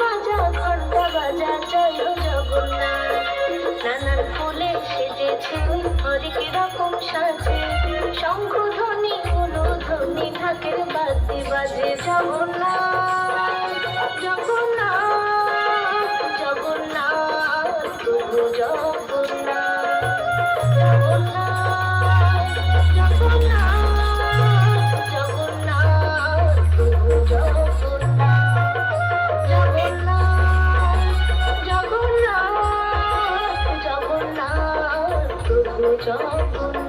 বাজা ঘণ্টা বাজা জয় জগন্নাথ। নানান ফুলে সেজেছে হরেক রকম সাজে। শঙ্খ ধ্বনি হলো ধ্বনি ঢাকের বাজে বাজে জগন্নাথ। 照 顾